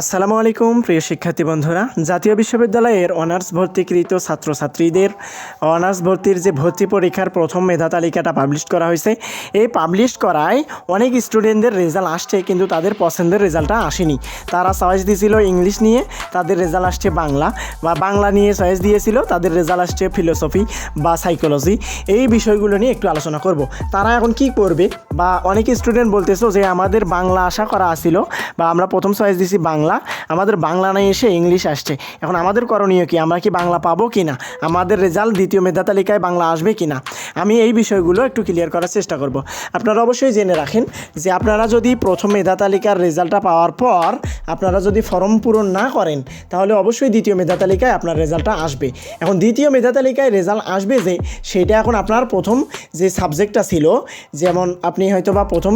আসসালামু আলাইকুম, প্রিয় শিক্ষার্থী বন্ধুরা। জাতীয় বিশ্ববিদ্যালয়ের অনার্স ভর্তিকৃত ছাত্রছাত্রীদের অনার্স ভর্তির যে ভর্তি পরীক্ষার প্রথম মেধা তালিকাটা পাবলিশ করা হয়েছে, এই পাবলিশ করায় অনেক স্টুডেন্টদের রেজাল্ট আসছে, কিন্তু তাদের পছন্দের রেজাল্টটা আসেনি। তারা চয়েস দিয়েছিল ইংলিশ নিয়ে, তাদের রেজাল্ট আসছে বাংলা, বা বাংলা নিয়ে চয়েস দিয়েছিল, তাদের রেজাল্ট আসছে ফিলোসফি বা সাইকোলজি এই বিষয়গুলো নিয়ে একটু আলোচনা করব। তারা এখন কি করবে? বা অনেক স্টুডেন্ট বলতেছো যে আমাদের বাংলা আশা করা আসছিল বা আমরা প্রথম চয়েস দিয়েছি বাংলা আমাদের বাংলা নাই এসে ইংলিশ আসছে। এখন আমাদের করণীয় কি? আমরা কি বাংলা পাবো কি না আমাদের রেজাল্ট দ্বিতীয় মেধা তালিকায় বাংলা আসবে কি না আমি এই বিষয়গুলো একটু ক্লিয়ার করার চেষ্টা করব। আপনারা অবশ্যই জেনে রাখেন যে আপনারা যদি প্রথম মেধা তালিকার রেজাল্টটা পাওয়ার পর আপনারা যদি ফর্ম পূরণ না করেন, তাহলে অবশ্যই দ্বিতীয় মেধা তালিকায় আপনার রেজাল্টটা আসবে। এখন দ্বিতীয় মেধা তালিকায় রেজাল্ট আসবে যে, সেটা এখন আপনার প্রথম যে সাবজেক্টটা ছিল, যেমন আপনি হয়তো বা প্রথম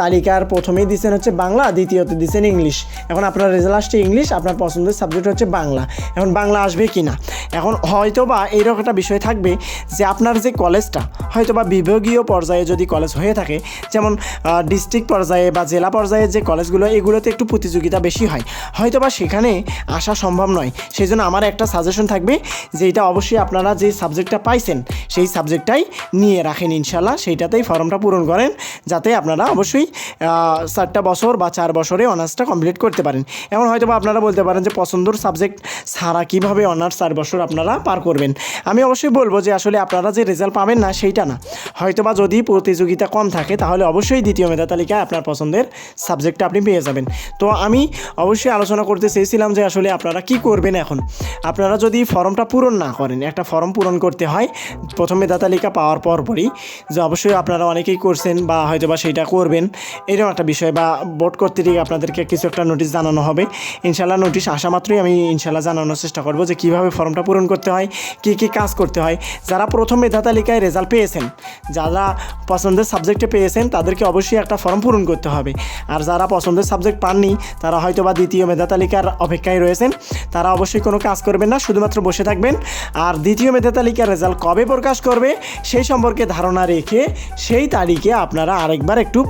তালিকার প্রথমেই দিচ্ছেন হচ্ছে বাংলা, দ্বিতীয়তে দিচ্ছেন ইংলিশ। এখন আপনার রেজাল্ট আসছে ইংলিশ আপনার পছন্দের সাবজেক্ট হচ্ছে বাংলা। এখন বাংলা আসবে কি না এখন হয়তো বা এইরকম একটা বিষয় থাকবে যে আপনার যে কলেজটা হয়তো বা বিভাগীয় পর্যায়ে যদি কলেজ হয়ে থাকে, যেমন ডিস্ট্রিক্ট পর্যায়ে বা জেলা পর্যায়ে যে কলেজগুলো এগুলোতে একটু প্রতিযোগিতা বেশি হয়। হয়তো বা সেখানে আসা সম্ভব নয়। সেই জন্য আমার একটা সাজেশন থাকবে যে এটা অবশ্যই আপনারা যে সাবজেক্টটা পাইছেন, সেই সাবজেক্টটাই নিয়ে রাখেন ইনশাল্লাহ সেইটাতেই ফর্মটা পূরণ করেন, যাতে আপনারা অবশ্যই চারটা বছর বা চার বছরে অনার্সটা কমপ্লিট করতে পারেন। এখন হয়তো আপনারা বলতে পারেন যে পছন্দর সাবজেক্ট ছাড়া কীভাবে অনার্স চার বছর আপনারা পার করবেন। আমি অবশ্যই বলব যে আসলে আপনারা যে রেজাল্ট পাবেন না, সেইটা না। হয়তো বা যদি প্রতিযোগিতা কম থাকে, তাহলে অবশ্যই দ্বিতীয় মেধা তালিকায় আপনার পছন্দের সাবজেক্টটা আপনি পেয়ে যাবেন। তো আমি অবশ্যই আলোচনা করতে চেয়েছিলাম যে আসলে আপনারা কি করবেন এখন। আপনারা যদি ফর্মটা পূরণ না করেন, একটা ফর্ম পূরণ করতে হয়, প্রথম মেধা তালিকা পাওয়ার পরপরই, যে অবশ্যই আপনারা অনেকেই করছেন বা হয়তো বা সেইটা করবেন, এরকম একটা বিষয় বা বোর্ড কর্তৃক আপনাদেরকে কিছু একটা নোটিশ জানানো হবে। ইনশাল্লাহ নোটিশ আসা মাত্রই আমি ইনশাল্লাহ জানানোর চেষ্টা করব যে কীভাবে ফর্মটা পূরণ করতে হয়, কী কী কাজ করতে হয়। যারা প্রথম মেধা তালিকায় রেজাল্ট পেয়েছেন, যারা পছন্দের সাবজেক্টে পেয়েছেন, তাদেরকে অবশ্যই একটা ফর্ম পূরণ করতে হবে। আর যারা পছন্দের সাবজেক্ট পাননি, তারা হয়তো বা দ্বিতীয় মেধা তালিকার অপেক্ষায় রয়েছেন। তারা অবশ্যই কোনো কাজ করবেন না, শুধুমাত্র বসে থাকবেন। আর দ্বিতীয় মেধা তালিকার রেজাল্ট কবে প্রকাশ করবে, সেই সম্পর্কে ধারণা রেখে সেই তারিখে আপনারা আরেকবার একটু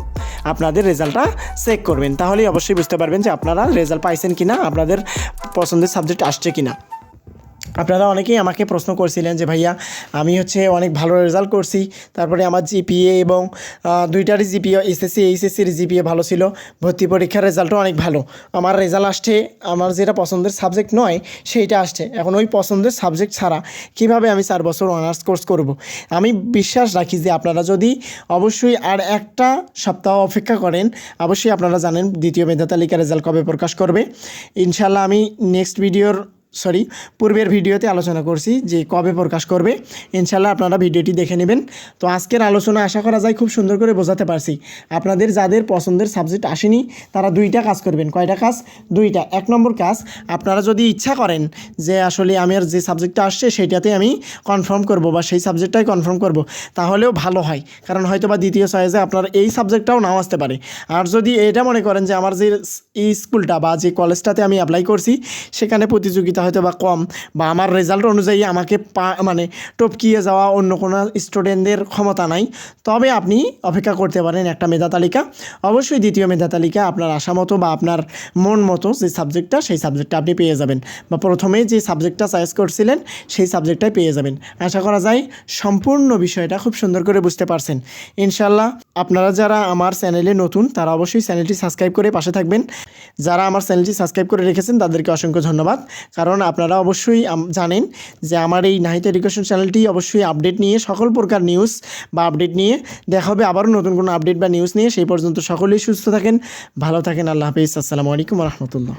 আপনাদের রেজাল্টটা চেক করবেন। তাহলেই অবশ্যই বুঝতে পারবেন যে আপনারা রেজাল্ট পাইছেন কিনা আপনাদের পছন্দের সাবজেক্ট আসছে কিনা। আপনারা অনেকেই আমাকে প্রশ্ন করছিলেন যে, ভাইয়া, আমি হচ্ছে অনেক ভালো রেজাল্ট করছি। তারপরে আমার জিপিএ এবং দুইটারই জিপিএ এসএসসি এইচএসসির জিপিএ ভালো ছিল। ভর্তি পরীক্ষার রেজাল্টও অনেক ভালো। আমার রেজাল্ট আসছে, আমার যেটা পছন্দের সাবজেক্ট নয়, সেইটা আসছে। এখন ওই পছন্দের সাবজেক্ট ছাড়া কীভাবে আমি চার বছর অনার্স কোর্স করব? আমি বিশ্বাস রাখি যে, আপনারা যদি অবশ্যই আর একটা সপ্তাহ অপেক্ষা করেন, অবশ্যই আপনারা জানেন দ্বিতীয় মেধা তালিকা রেজাল্ট কবে প্রকাশ করবে। ইনশাল্লাহ আমি নেক্সট ভিডিওর সরি, পূর্বের ভিডিওতে আলোচনা করছি যে কবে প্রকাশ করবে। ইনশাল্লাহ আপনারা ভিডিওটি দেখে নেবেন। তো আজকের আলোচনা আশা করা যায় খুব সুন্দর করে বোঝাতে পারছি। আপনাদের যাদের পছন্দের সাবজেক্ট আসেনি, তারা দুইটা কাজ করবেন। কয়টা কাজ? দুইটা। এক নম্বর কাজ, আপনারা যদি ইচ্ছা করেন যে আসলে আমার যে সাবজেক্টটা আসছে সেইটাতে আমি কনফার্ম করব বা সেই সাবজেক্টটাই কনফার্ম করব, তাহলেও ভালো হয়। কারণ হয়তো বা দ্বিতীয় চয়েসে আপনার এই সাবজেক্টটাও নাও আসতে পারে। আর যদি এটা মনে করেন যে আমার যে স্কুলটা বা যে কলেজটাতে আমি অ্যাপ্লাই করছি, সেখানে প্রতিযোগিতা হয়তো বা কম বা আমার রেজাল্ট অনুযায়ী আমাকে পা মানে টপকিয়ে যাওয়া অন্য কোনো স্টুডেন্টদের ক্ষমতা নাই। তবে আপনি অপেক্ষা করতে পারেন একটা মেধা তালিকা। অবশ্যই দ্বিতীয় মেধা তালিকা আপনার আশা মতো বা আপনার মন মতো যে সাবজেক্টটা সেই সাবজেক্টটা আপনি পেয়ে যাবেন। বা প্রথমেই যে সাবজেক্টটা চয়েস করছিলেন, সেই সাবজেক্টটাই পেয়ে যাবেন। আশা করা যায় সম্পূর্ণ বিষয়টা খুব সুন্দর করে বুঝতে পারছেন। ইনশাল্লাহ আপনারা যারা আমার চ্যানেলে নতুন, তারা অবশ্যই চ্যানেলটি সাবস্ক্রাইব করে পাশে থাকবেন। যারা আমার চ্যানেলটি সাবস্ক্রাইব করে রেখেছেন, তাদেরকে অসংখ্য ধন্যবাদ। কারণ আপনারা অবশ্যই জানেন যে আমার এই নাহিত এডুকেশন চ্যানেলটি অবশ্যই আপডেট নিয়ে সকল প্রকার নিউজ বা আপডেট নিয়ে দেখা হবে। আবারও নতুন কোনো আপডেট বা নিউজ নিয়ে। সেই পর্যন্ত সকলেই সুস্থ থাকেন, ভালো থাকেন। আল্লাহ হাফিজ। আসসালামু আলাইকুম রহমতুল্লাহ।